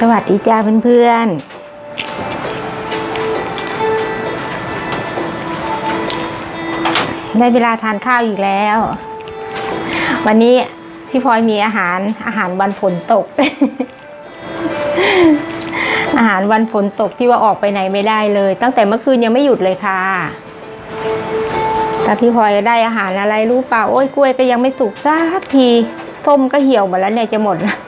สวัสดีจ้าเพื่อนๆ ได้เวลาทานข้าวอีกแล้ว วันนี้พี่พลอยมีอาหารอาหารวันฝนตก อาหารวันฝนตกที่ว่าออกไปไหนไม่ได้เลย ตั้งแต่เมื่อคืนยังไม่หยุดเลยค่ะแต่พี่พลอยได้อาหารอะไรรู้เปล่าโอ้ยกล้วยก็ยังไม่สุกสักทีส้มก็เหี่ยวหมดแล้วเนี่ยจะหมดแล้ว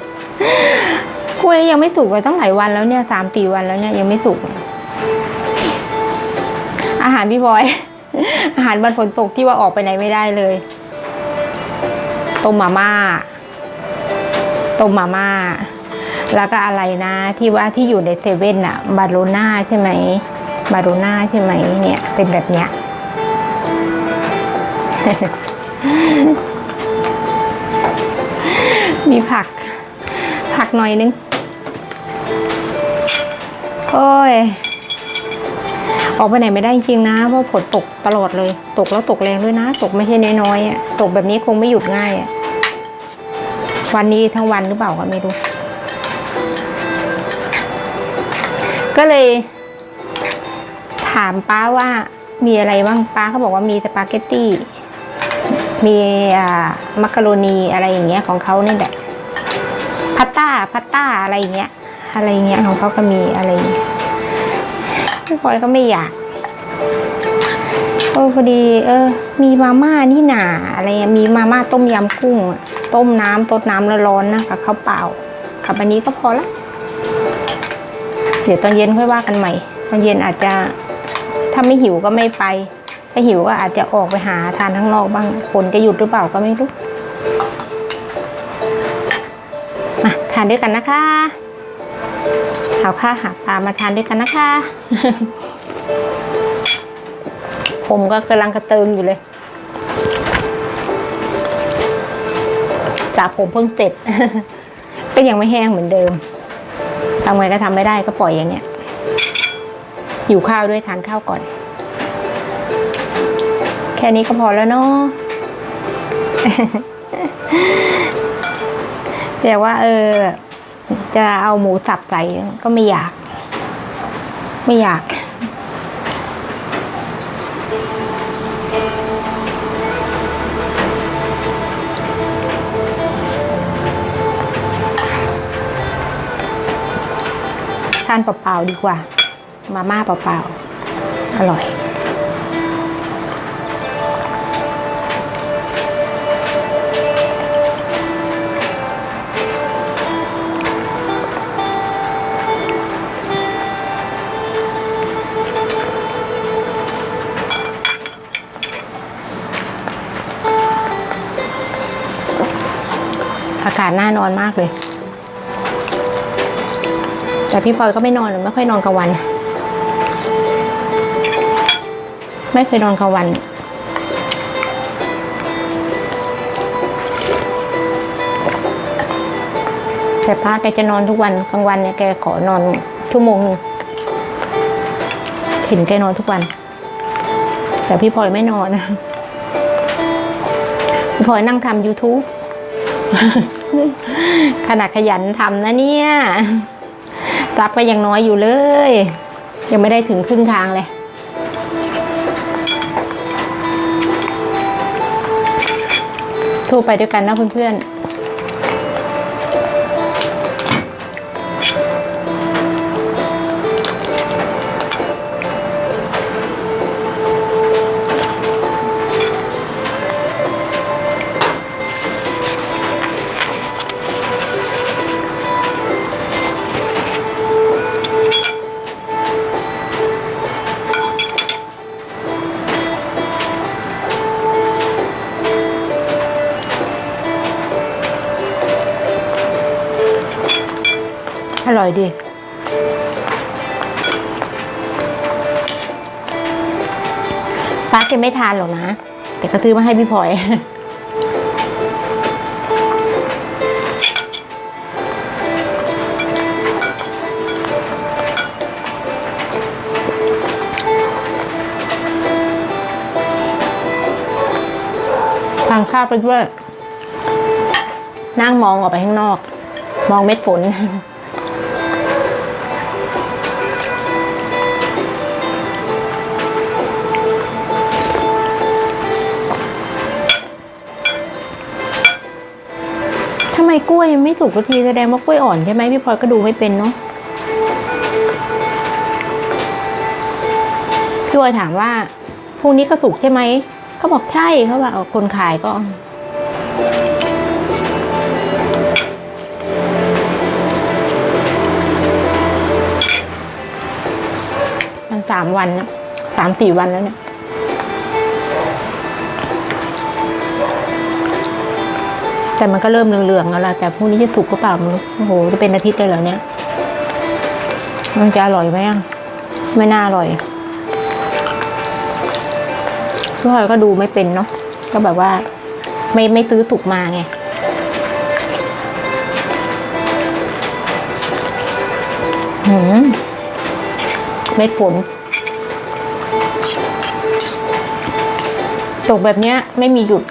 กล้วยยังไม่สุกเลยตั้งหลายวันแล้วเนี่ยสามสี่วันแล้วเนี่ยยังไม่สุกอาหารพี่พลอย อาหารวันฝนตกที่ว่าออกไปไหนไม่ได้เลยต้มมาม่าต้มมาม่าแล้วก็อะไรนะที่ว่าที่อยู่ในเซเว่นอะบาโลน่าใช่ไหมบาโลน่าใช่ไหมเนี่ยเป็นแบบเนี้ยมีผัก ผักหน่อยนึง โอ้ย ออกไปไหนไม่ได้จริงนะ เพราะฝนตกตลอดเลย ตกแล้วตกแรงด้วยนะ ตกไม่ใช่น้อยๆอะตกแบบนี้คงไม่หยุดง่ายอะวันนี้ทั้งวันหรือเปล่าก็ไม่รู้ ก็เลย ถามป้าว่ามีอะไรบ้างป้าเขาบอกว่ามีสปาเกตตี้มีอ่ามักกะโรนีอะไรอย่างเงี้ยของเขาเนี่ยแหละพัตต้าพัตต้าอะไรอย่างเงี้ย อะไรเงี้ยของเขาก็มีอะไรอย่างเงี้ยพี่พลอยก็ไม่อยากเออพอดีเออ มีมาม่านี่หนาอะไรมีมาม่าต้มยำกุ้งอะต้มน้ำต้มน้ำร้อนๆนะกับข้าวเปล่ากับอันนี้ก็พอละเดี๋ยวตอนเย็นค่อยว่ากันใหม่ตอนเย็นอาจจะถ้าไม่หิวก็ไม่ไปถ้าหิวก็อาจจะออกไปหาทานข้างนอกบ้างฝนจะหยุดหรือเปล่าก็ไม่รู้มาทานด้วยกันนะคะ เอาข้าวหาปลามาทานด้วยกันนะคะ ผมก็กำลังกระเติงอยู่เลยสระผมเพิ่งเสร็จ ก็ยังไม่แห้งเหมือนเดิมทำไงก็ทำไม่ได้ก็ปล่อยอย่างเนี้ยหิวข้าวด้วยทานข้าวก่อน แค่นี้ก็พอแล้วเนาะแต่ว่าเออ จะเอาหมูสับใส่ก็ไม่อยาก ไม่อยากทานเปล่าๆดีกว่า มาม่าเปล่าๆอร่อยาศน่านอนมากเลย แต่พี่พลอยก็ไม่นอนหรือไม่ค่อยนอนกลางวัน ไม่เคยนอนกลางวันแต่ป้าแกจะนอนทุกวันกลางวันเนี่ยแกขอนอนชั่วโมงนึงเห็นแกนอนทุกวัน แต่พี่พลอยไม่นอนพี่พลอยนั่งทำ YouTube ขนาดขยันทำนะเนี่ยรับก็ยังน้อยอยู่เลย ยังไม่ได้ถึงครึ่งทางเลยโทรไปด้วยกันนะเพื่อนๆ ร่อยดี ฟ้าแกไม่ทานหรอกนะ แต่ก็ซื้อมาให้พี่พลอยทานข้าวไปด้วยนั่งมองออกไปข้างนอก มองเม็ดฝน ทำไมกล้วยยังไม่สุกสักทีแสดงว่ากล้วยอ่อนใช่ไหมพี่พลอยก็ดูไม่เป็นเนาะพี่พลอยถามว่าพรุ่งนี้ก็สุกใช่ไหมเขาบอกใช่เขาบอกคนขายก็มันสามวันนะสามสี่วันแล้วเนี่ย แต่มันก็เริ่มเหลืองๆแล้วล่ะแต่พรุ่งนี้จะสุกก็เปล่าม่รู้โอ้โห จะเป็นอาทิตย์เลยเหรอเนี่ย มันจะอร่อยไหมอะไม่น่าอร่อยพี่พลอยก็ดูไม่เป็นเนาะก็แบบว่า ไม่ไม่ซื้อสุกมาไงหืมเม็ดฝนตกแบบเนี้ยไม่มีหยุด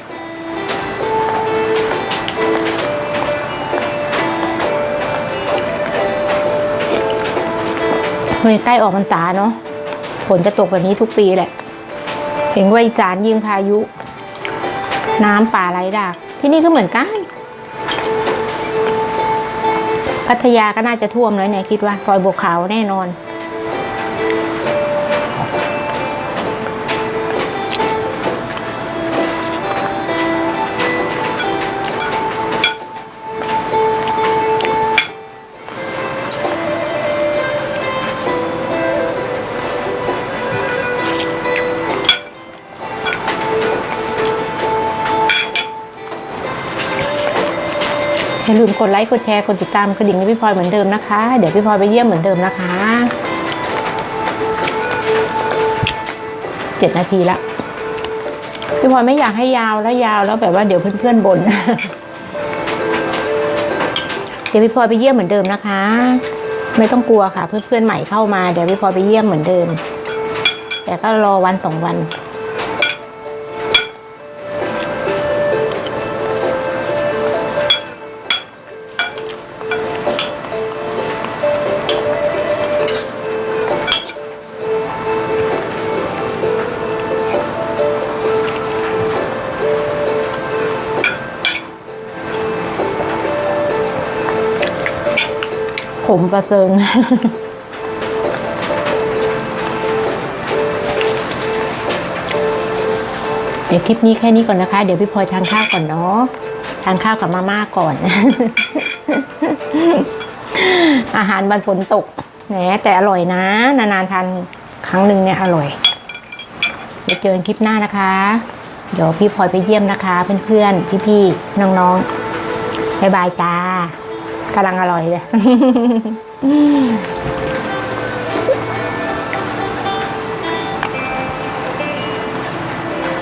เฮ้ยใกล้ออกพรรษาเนาะฝนจะตกแบบนี้ทุกปีแหละ เห็นว่าอีสานยิงพายุ น้ำป่าไหลหลาก ที่นี่ก็เหมือนกัน พัทยาก็น่าจะท่วมแล้วเนี่ยคิดว่าซอยบวกขาวแน่นอน อย่าลืมกดไลค์กดแชร์กดติดตามกระดิ่งให้พี่พลอยเหมือนเดิมนะคะ เดี๋ยวพี่พลอยไปเยี่ยมเหมือนเดิมนะคะเจ็ดนาทีละพี่พลอยไม่อยากให้ยาวแล้วยาวแล้วแบบว่าเดี๋ยวเพื่อนๆบน่นเดี๋ยวพี่พลอยไปเยี่ยมเหมือนเดิมนะคะ ไม่ต้องกลัวค่ะ เพื่อนๆใหม่เข้ามาเดี๋ยวพี่พลอยไปเยี่ยมเหมือนเดิม แต่ก็รอวันสองวัน ผมประเซิงเดี๋ยวคลิปนี้แค่นี้ก่อนนะคะ เดี๋ยวพี่พลอยทานข้าวก่อนเนาะทานข้าวกับมาม่าก่อน อาหารวันฝนตกแหมแต่อร่อยนะ นานๆทานครั้งหนึ่งเนี่ยอร่อย เดี๋ยวเจอกันคลิปหน้านะคะ เดี๋ยวพี่พลอยไปเยี่ยมนะคะ เพื่อนๆ พี่ๆ น้องๆ บ๊ายบายจ้า กำลังอร่อยเลย